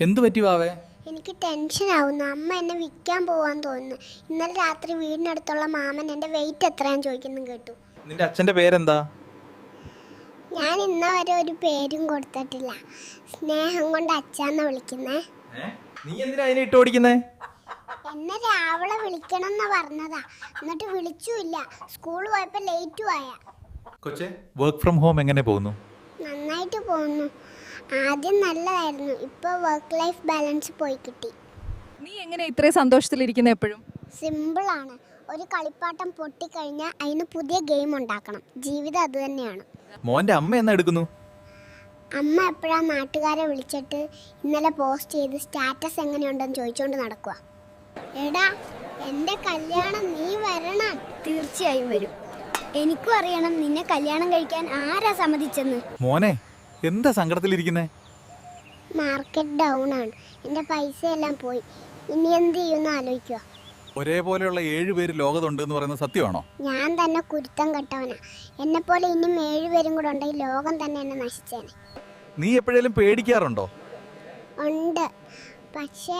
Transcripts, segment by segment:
എന്തു പറ്റി വാവേ എനിക്ക് ടെൻഷൻ ആവുന്നു. അമ്മ എന്നെ വിൽക്കാൻ പോവാൻ തോന്നുന്നു. ഇന്നലെ രാത്രി വീടിനടുത്തുള്ള മാമൻ എന്റെ വെയിറ്റ് എത്രയാന്ന് ചോദിക്കുന്നു കേട്ടു. നിന്റെ അച്ഛന്റെ പേരെന്താ? ഞാൻ ഇന്നവരെ ഒരു പേരും കൊടുത്തിട്ടില്ല. സ്നേഹം കൊണ്ട് അച്ഛാന്ന് വിളിക്കുന്നേ. നീ എന്തിനാ അതിനെ ഇട്ട് ഓടിക്കുന്നേ? എന്നെ രാവിലെ വിളിക്കണം എന്ന് പറഞ്ഞതാ. എന്നിട്ട് വിളിച്ചുമില്ല. സ്കൂൾ പോയപ്പോ ലേറ്റും ആയ. കൊച്ചേ വർക്ക് ഫ്രം ഹോം എങ്ങനെ പോകുന്നു? നന്നായിട്ട് പോകുന്നു. ആദ്യം നല്ലതായിരുന്നു. ഇപ്പോൾ വർക്ക് ലൈഫ് ബാലൻസ് പോയി കിട്ടി. നീ എങ്ങനെ ഇത്രയും സന്തോഷത്തിലിരിക്കുന്ന എപ്പോഴും? സിമ്പിൾ ആണ്. ഒരു കളിപ്പാട്ടം പൊട്ടിക്കഴിഞ്ഞാൽ അതിന് പുതിയ ഗെയിം ഉണ്ടാക്കണം. ജീവിതം അതുതന്നെയാണ് മോന്റെ അമ്മ എന്നാ എടുക്കുന്നു? അമ്മ എപ്പോഴാ നാട്ടുകാരെ വിളിച്ചിട്ട് ഇന്നലെ പോസ്റ്റ് ചെയ്ത് സ്റ്റാറ്റസ് എങ്ങനെയുണ്ടെന്ന് ചോദിച്ചുകൊണ്ട് നടക്കുക എടാ എന്റെ കല്യാണം നീ വരണം. തീർച്ചയായും വരും. എനിക്കും അറിയണം നിന്നെ കല്യാണം കഴിക്കാൻ ആരാ സമ്മതിച്ചെന്ന്. മോനെ എന്താ സങ്കടത്തിലിരിക്കുന്നേ? മാർക്കറ്റ് ഡൗൺ ആണ്. എന്റെ പൈസ എല്ലാം പോയി. ഇനി എന്ത് ചെയ്യുമെന്ന് ആലോചിക്കുക ഒരേപോലെയുള്ള ഏഴ് പേര് ലോകത്തുണ്ട് എന്ന് പറയുന്നത് സത്യമാണോ? ഞാൻ തന്നെ കുരുത്തം കെട്ടവനാ. എന്നെ പോലെ ഇനിയും ഏഴുപേരും കൂടെ ഉണ്ടെങ്കിൽ ലോകം തന്നെ എന്നെ നശിച്ചേനെ. നീ എപ്പോഴേലും പേടിക്കാറുണ്ടോ? ഉണ്ട്. പക്ഷേ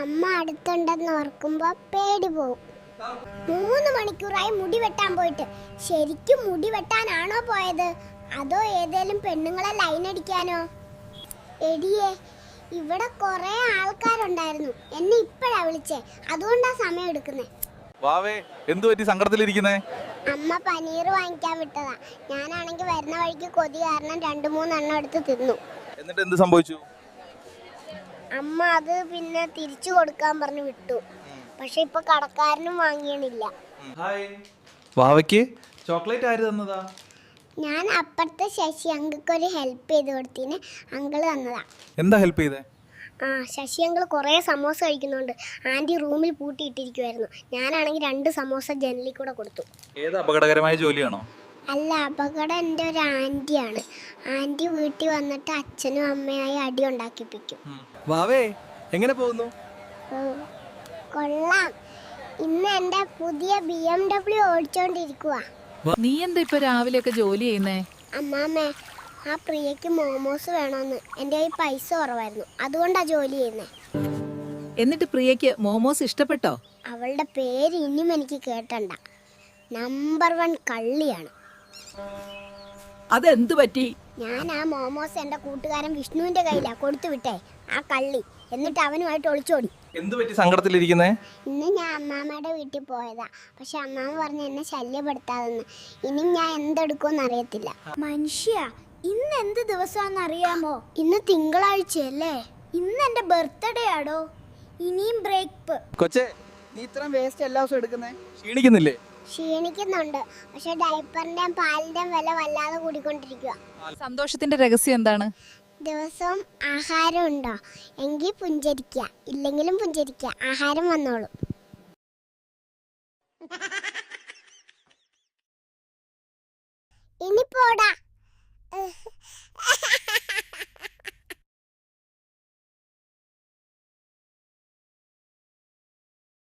അമ്മ അടുത്തുണ്ടെന്ന് ഓർക്കുമ്പോൾ പേടി പോവും. മൂന്ന് മണിക്കൂറായി മുടി വെട്ടാൻ പോയിട്ട്. ശരിക്കും മുടി വെട്ടാനാണോ പോയത്? അതോ ഏതേലും പെണ്ണുങ്ങളെ ലൈൻ അടിക്കാനോ? എടിയെ ഇവിടെ കുറേ ആൾക്കാരുണ്ടായിരുന്നു. എന്നെ ഇപ്പോഴാ വിളിച്ചേ. അതുകൊണ്ടാ സമയം എടുക്കുന്നേ. വാവേ എന്തു പറ്റി സങ്കടത്തിലിരിക്കുന്നേ? അമ്മ പനീർ വാങ്ങിക്കാൻ വിട്ടതാ. ഞാനാണെങ്കിൽ വരുന്ന വഴിക്ക് കൊതി കാരണം രണ്ട് മൂന്നെണ്ണം എടുത്ത് തിന്നു. എന്നിട്ട് എന്ത് സംഭവിച്ചു? അമ്മ അത് പിന്നെ തിരിച്ചു കൊടുക്കാൻ പറഞ്ഞു വിട്ടു. പക്ഷെ ഇപ്പൊ കടക്കാരനും വാങ്ങിയണില്ല. വാവയ്ക്ക് ചോക്ലേറ്റ് ആര് തന്നതാ? ഞാൻ അപ്പുറത്തെ ശശി അങ്കിൾക്ക് ഒരു ഹെൽപ്പ് ചെയ്ത് കൊടുത്തിന്. അങ്കിൾ തന്നതാ. എന്താ ഹെൽപ്പ് ചെയ്തേ? ആ ശശി അങ്കിൾ കുറേ സമോസ കഴിക്കുന്നുണ്ട്. ആന്റി റൂമിൽ പൂട്ടിയിട്ടിരിക്കുമായിരുന്നു ഞാനാണെങ്കിൽ രണ്ട് സമോസ ജനലിൽ കൂടെ കൊടുത്തു. ഏത് അപകടകരമായ ജോലിയാണോ? അല്ല അപകടം എന്റെ ഒരു ആന്റിയാണ് ആന്റി വീട്ടിൽ വന്നിട്ട് അച്ഛനും അമ്മയായി അടി ഉണ്ടാക്കിപ്പിക്കും. വാവേ എങ്ങനെ പോകുന്നു? കൊള്ളാം. ഇന്ന് എന്റെ പുതിയ ബി എം ഡബ്ല്യു ഓടിച്ചോണ്ടിരിക്കുക നീ എന്താ ഇപ്പൊ രാവിലെ ഒക്കെ ജോലി ചെയ്യുന്നേ? അമ്മാമേ ആ പ്രിയക്ക് മോമോസ് വേണമെന്ന് എന്റെ കയ്യിൽ പൈസ കുറവായിരുന്നു. അതുകൊണ്ടാ ജോലി ചെയ്യുന്നേ. എന്നിട്ട് പ്രിയക്ക് മോമോസ് ഇഷ്ടപ്പെട്ടോ? അവളുടെ പേര് ഇനിയും എനിക്ക് കേട്ടണ്ട. Number one കള്ളിയാണ്. അതെന്ത് പറ്റി? ഞാൻ ആ മോമോസ് എന്റെ കൂട്ടുകാരൻ വിഷ്ണുവിന്റെ കയ്യിലാ. കൊടുത്തു വിട്ടേ. ആ കള്ളി. എന്നിട്ട് അവനുമായിട്ട് ഒളിച്ചോടി എന്ത് പറ്റി സങ്കടത്തിലിരിക്കുന്നേ? ഇന്ന് ഞാൻ അമ്മാമ്മയുടെ വീട്ടിൽ പോയതാ. പക്ഷെ അമ്മാമ്മ പറഞ്ഞു എന്നെ ശല്യപ്പെടുത്താതെന്ന്. ഇനി ഞാൻ എന്തെടുക്കുമെന്ന് അറിയത്തില്ല. മനുഷ്യ ഇന്ന് എന്ത് ദിവസമാണെന്ന് അറിയാമോ? ഇന്ന് തിങ്കളാഴ്ചയല്ലേ? ഇന്ന് എന്റെ ബർത്ത്ഡേ ആടോ. ഇനിയും ബ്രേക്ക്. കൊച്ചേ നീ ഇത്രയും വേസ്റ്റ് എല്ലാ ദിവസവും എടുക്കുന്നേ? ക്ഷീണിക്കുന്നില്ലേ? ക്ഷീണിക്കുന്നുണ്ട്. പക്ഷെ ഡയപ്പറിന്റെയും പാലിന്റെയും വില വല്ലാതെ കൂടിക്കൊണ്ടിരിക്കുക സന്തോഷത്തിന്റെ രഹസ്യം എന്താണ്? ദിവസവും ആഹാരം ഉണ്ടോ എങ്കിൽ പുഞ്ചരിക്കുക. ഇല്ലെങ്കിലും പുഞ്ചരിക്കുക. ആഹാരം വന്നോളും. ഇനി പോടാ.